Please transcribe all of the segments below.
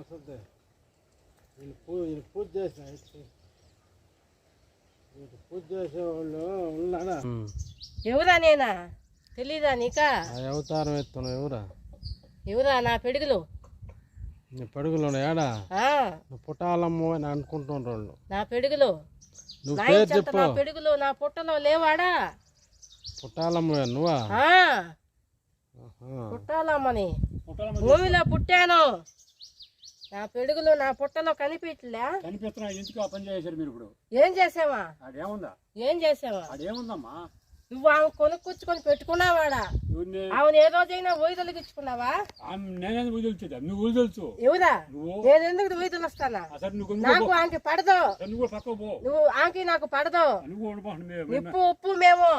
వస్తుంది. వీళ్ళు పూ వీళ్ళు పూజ చేసిన వీళ్ళు పూజ చేసేవాళ్ళు ఉన్నారా ఎవరా నేనా? తెలీదా నీకా? అవతారం ఎత్తున్నావు ఎవరా? ఎవరా నా పెడుగులు? నీ పడుగులో ఏడా? ఆ, నువ్వు పుట్టాలమ్మ అని అనుకుంటున్నారు వాళ్ళు. నా పెడుగులు? నువ్వు నా పేరు ఇంచెంత చెప్పు. నా పెడుగులు నా పుట్టలో లేవాడా? పుట్టాలమ్మ నువ్వా. పుట్టాలమ్మని. భూమిలో పుట్టాను. నా పెడుగులు నా పుట్టలో కనిపించలే కనిపిస్తున్నా ఎందుకు పని చేశారు మీరు ఇప్పుడు. ఏం చేసావా? ఆడేముందా? ఏం చేసావా? ఆడేముందమ్మా? నువ్వు ఆమె కొనుక్కొచ్చుకొని పెట్టుకున్నావాడా? ఆమెను ఏ రోజైనా వదిలిగించుకున్నావా నేనే వదిలించేదా నువ్వు వదిలించు ఎవరా? నేను ఎందుకు కొనుక్కో నాకు ఆమెకి పడదు. నువ్వు పక్కకు పో. నువ్వు ఆమెకి నాకు పడదు. నిప్పు ఉప్పు మేము.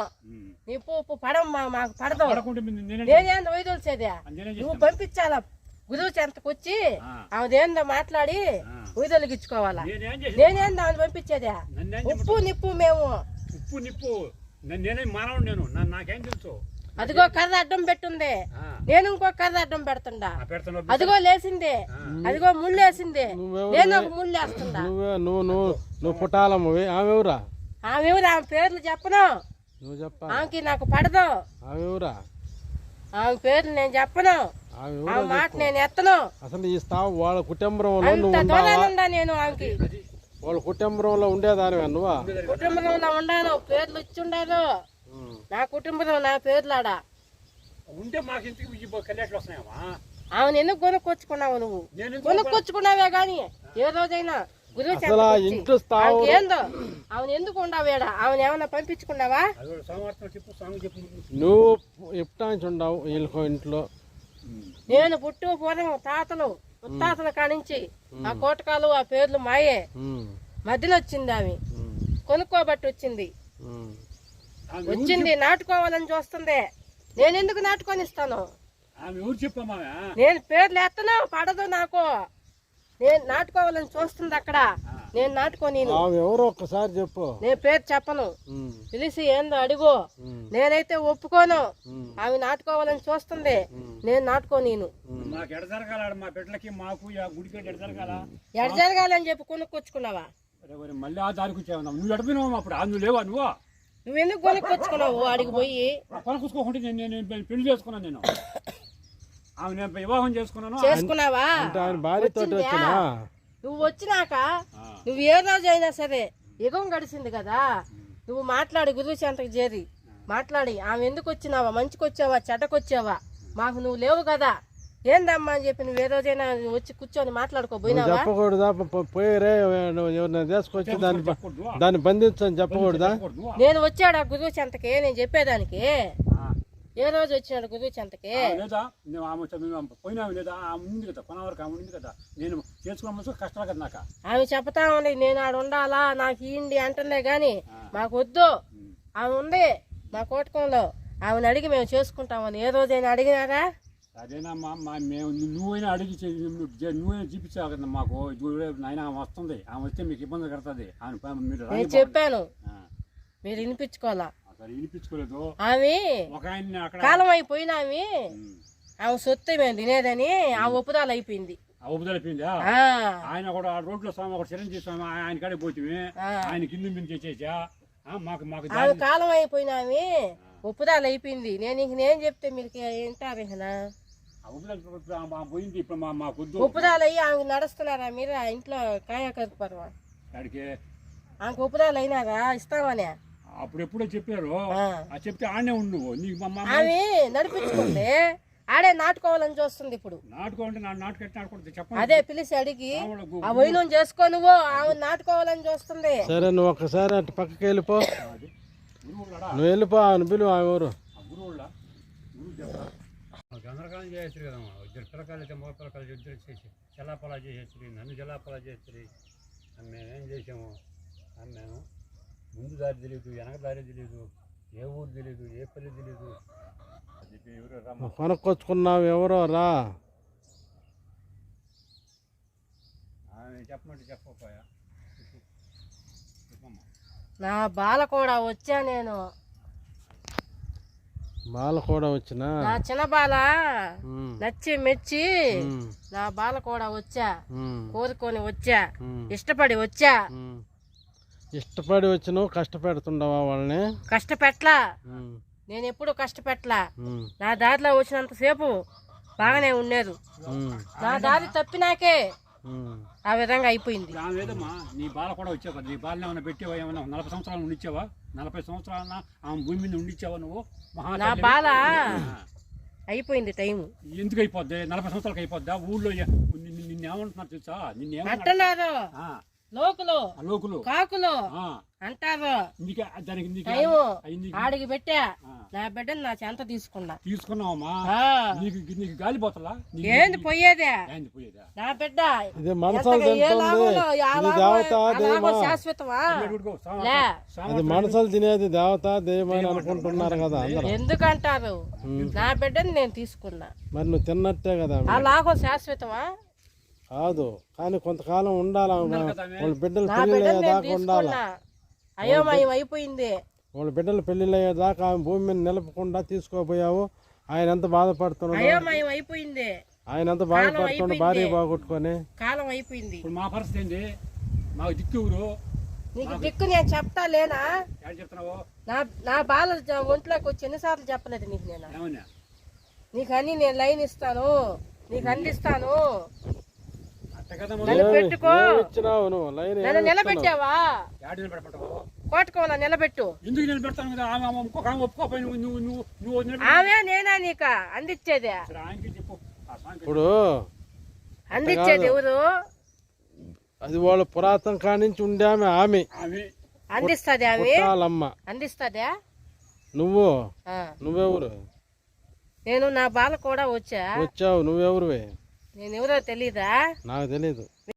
నిప్పు ఉప్పు పడమ్మా మాకు పడదు. నేనే నేనేందో నేనే నువ్వు. పంపించాలా? గురువు చెంతకు వచ్చి. ఆమెదేందో మాట్లాడి నేనేం చేసి నేనేందో ఆమె పంపించేదే? ఉప్పు నిప్పు మేము. ఉప్పు నిప్పు. నేనే మానవుడు నేను. నా- నాకేం తెలుసు? అదిగో కర్ర అడ్డం పెట్టుంది నేను ఇంకో కర్ర అడ్డం పెడుతుండా అదిగో లేసింది. అదిగో ముళ్ళేసింది. నువ్వెవరు? నేను ఒక ముళ్ళు వేస్తుందా నువ్వే నువ్వు నువ్వు నువ్వు పుట్టాలమ్మవి ఆమె ఎవరా ఆమె ఎవరు ఆమె పేర్లు చెప్పను. నువ్వు చెప్పా ఆమెకి నాకు పడదు. ఆమె ఎవరా ఆమె పేర్లు నేను చెప్పను. ఆమె ఆ మాట నేను ఎత్తను. అసలు ఈ స్థావు వాళ్ళ కుటుంబంలో నువ్వు నేను ఆమెకి? వాళ్ళ కుటుంబంలో ఉండేదానివా నువ్వా? కుటుంబంలో ఉన్నాను పేర్లు ఇచ్చి ఉండదు ఉమ్. నా కుటుంబంలో నా పేర్లు ఆడ ఉంటే మాకు ఇంటికి కళ్యాణాలు వస్తున్నాయమ్మా. ఆమెను ఎందుకు కొనుక్కొచ్చుకున్నావు నువ్వు? కొనుక్కొచ్చుకున్నావే గాని ఏ రోజైనా. అసలు. ఇంట్లో ఏందో ఆమెను ఎందుకు ఉండవేడా ఆమెను ఏమన్నా పంపించుకున్నావా? నువ్వు ఎప్పుటాంచి ఉండవు వీళ్ళకో ఇంట్లో? నేను పుట్టు పూర్వం తాతలు ముత్తాతల కానించి ఆ కోటకాలు ఆ పేర్లు మాయే. మధ్యలో వచ్చింది ఆమె. ఉమ్. కొనుక్కోబట్టి వచ్చింది. ఆమె వచ్చింది నాటుకోవాలని చూస్తుంది. నేను ఎందుకు నాటుకొని ఇస్తాను? ఆమె నేను పేర్లు ఎత్తను పడదు నాకు. నేను నాటుకోవాలని చూస్తుంది అక్కడ. నేను నాటుకొని ఆమె ఎవరో ఒక్కసారి చెప్పు. నేను పేరు చెప్పను. పిలిచి ఏందో అడుగు. నేనైతే ఒప్పుకోను. ఆమె నాటుకోవాలని చూస్తుంది. నేను ఎడ జరగాల మా బిడ్డలకి మాకు ఆ గుడికి ఎడ జరగాల? ఎడ జరగాలని చెప్పి కొనుక్కొచ్చుకున్నావా? మళ్ళీ ఆ దారికి వచ్చావు నువ్వు. ఎడపోయినావు అప్పుడు. ఆ నువ్వు లేవా నువ్వు? నువ్వు ఎందుకు కొనుక్కొచ్చుకున్నావు అడిగి పోయి? నేను నేను నేను పెళ్ళి చేసుకున్నాను నేను. ఆమె నేను వివాహం చేసుకున్నాను. చేసుకున్నావా? అంటే ఆయన భార్యతో వచ్చిందా? వచ్చినా? నువ్వు వచ్చినాక. నువ్వు ఏ రోజు అయినా సరే యుగం గడిచింది కదా. నువ్వు మాట్లాడి గురువు చెంతకు చేరి. మాట్లాడి ఆమె ఎందుకు వచ్చినావా? మంచికి వచ్చావా? చెడ్డకు వచ్చావా? మాకు నువ్వు లేవు కదా. ఏందమ్మా అని చెప్పి నువ్వు ఏ రోజైనా వచ్చి కూర్చొని చెప్పకూడదా? నువ్వు ఎవరిని తీసుకొచ్చి దాన్ని. దాన్ని బంధించని చెప్పకూడదా. నేను వచ్చాడా గురువు చెంతకి నేను చెప్పేదానికి. ఏ రోజు వచ్చినాడు గురువు చెంతకి? లేదా? నువ్వు ఆమె మేము పోయినావు లేదా? ఆమె ఉంది కదా కొన వరకు ఆమె ఉంది కదా. నేను మనసు కష్టాలు కదా నాకు. ఆమె చెప్తా ఉంది నేను ఆడ ఉండాలా? నాకు ఇయ్యండి అంటుందే గాని మాకు వద్దు. ఆమె ఉంది మా కోటకంలో. ఆమెను అడిగి మేము చేసుకుంటామని ఏ రోజైనా అడిగినారా? అదేనమ్మా మా మేము నువ్వైనా అడిగి నువ్వైనా చూపించావు కదా మాకు. నాయన ఆమె వస్తుంది. ఆమె వస్తే మీకు ఇబ్బంది కడుతుంది ఆమె మీరు చెప్పాను. మీరు వినిపించుకోవాలా? ఆమె ఒక ఆయన అక్కడ కాలం అయిపోయినా ఆమె ఆమె సొత్తు మేము తినేదని ఆ ఒప్పుదాలు అయిపోయింది. ఆయన కూడా ఆ రోడ్లో స్వామి ఒక చిరంజీవి స్వామి ఆయన కాడే పోతుంది ఆ. ఆయన కింద మీద మాకు కాలం అయిపోయినా ఆమె ఒప్పుదాలు అయిపోయింది. నేను ఇంక నేను చెప్తే మీరు వింటారు ఇక ఆ ఉపదలి ఇప్పుడు ఆ- ఆ పోయింది ఇప్పుడు మా మా కొద్దు ఒప్పుదాలు అయ్యి ఆమె నడుస్తున్నారా మీరు ఆ ఇంట్లో కాయ కదుపరు ఆడికి ఆమెకు ఒప్పుదాలు అయినారా ఇస్తామని అప్పుడు ఎప్పుడో చెప్పారు చెప్తే ఆడనే ఉండు ఆమె నడిపించుకుంటే ఆడే నాటుకోవాలని చూస్తుంది ఇప్పుడు. అదే పిలిచి అడిగి ఆ వైనం చేసుకో నువ్వు ఆమె నాటుకోవాలని చూస్తుంది. సరే నువ్వు ఒక్కసారి అటు పక్కకి వెళ్ళిపో. నువ్వు వెళ్ళిపో ఆమెను పిలువు ఆమె చెప్పరా గందరకాలం చేయొచ్చు కదా ఇద్దరు పిల్లకాయలు అయితే మూడు పిల్లకాయలు ఇద్దరు చేసి జలాపలా చేసేసి నన్ను జలాపలా చేసి మేమేం చేసాము? మేము ముందు దారి తెలియదు వెనక దారి తెలియదు ఏ ఊరు తెలియదు ఏ పల్లె తెలియదు కొనుక్కొచ్చుకున్నావు ఎవరో రా చెప్పమంటే చెప్పకపోయా. నా బాల కూడా వచ్చా నేను. బాల కూడా వచ్చిన? నా చిన్న బాల నచ్చి మెచ్చి నా బాల కూడా వచ్చా కోరుకొని వచ్చా. ఇష్టపడి వచ్చా. ఇష్టపడి వచ్చినావు కష్టపెడుతుండవా వాళ్ళని? కష్టపెట్లా. ఉమ్, నేను ఎప్పుడు కష్టపెట్టలా నా దారిలో వచ్చినంతసేపు బాగానే ఉన్నారు ఉమ్, నా దారి తప్పినాకే. ఆ విధంగా అయిపోయింది. నీ బాల కూడా వచ్చావు కదా నీ బాలని ఏమైనా పెట్టావా ఏమైనా నలభై సంవత్సరాలు ఉండిచ్చావా? నలభై సంవత్సరాల ఆమె భూమి మీద ఉండిచ్చావా నువ్వు? మహా నా. బాల. అయిపోయింది టైము. ఎందుకు అయిపోద్ది నలభై సంవత్సరాలకు అయిపోద్దా? ఊళ్ళో ఎ- నిన్ను నిన్ను ఏమంటున్నారు తెలుసా? నిన్ను ఏమన్నా అంటున్నారు లోకులు లోకులు. కాకులు అంటారు. టైము ఆడికి పెట్టా. నా బిడ్డని నా చెంత తీసుకున్నా. తీసుకున్నావమ్మా. నీకు ఏంది పోయేదే? ఏంది పోయేదా? నా బిడ్డ శాశ్వతమా? అది మనసులు తినేది దేవత దైవమని అనుకుంటున్నారు కదా ఎందుకంటారు? నా బిడ్డని నేను తీసుకున్నా. మరి నువ్వు తిన్నట్టే కదా ఆ లాభం శాశ్వతమా? కాదు. కానీ కొంతకాలం ఉండాలి? వాళ్ళ బిడ్డలు అయ్యేదాకా ఉండాలి? అయోమయం అయిపోయింది. వాళ్ళ బిడ్డలు పెళ్ళిళ్ళు అయ్యేదాకా ఆమె భూమి మీద నిలపకుండా తీసుకోపోయావు ఆయన ఎంత బాధపడుతున్నాడు? అయోమయం అయిపోయింది. ఆయన ఎంత బాధపడుతున్నాడు భార్య బాగొట్టుకొని? కాలం అయిపోయింది. ఇప్పుడు మా పరిస్థితి ఏంది? మాకు దిక్కు ఊరు నీకు దిక్కు నేను చెప్తా లేనా? నా నా బాల ఒంట్లోకి వచ్చి ఎన్నిసార్లు చెప్పలేదు నీకు నేను. నీకు అన్ని నేను లైన్ ఇస్తాను. నీకు అందిస్తాను నిలబెట్టావా? కోటుకోవాలా నిలబెట్టు. ఎందుకు నిలబెడతాను కదా ఆమె ఒప్పుకోపోయి నువ్వు నువ్వు ఆమె నేనా నీక? అందించేదే ఇప్పుడు అందించేది ఎవరు? అది వాళ్ళ పురాతన కానించి ఉండామె ఆమె ఆమె. అందిస్తుంది ఆమె? అందిస్తుందా? నువ్వు. నువ్వెవరు? నేను నా బాల కూడా వచ్చా? వచ్చావు నువ్వెవరువే? నేను ఎవరో తెలీదా? నాకు తెలీదు.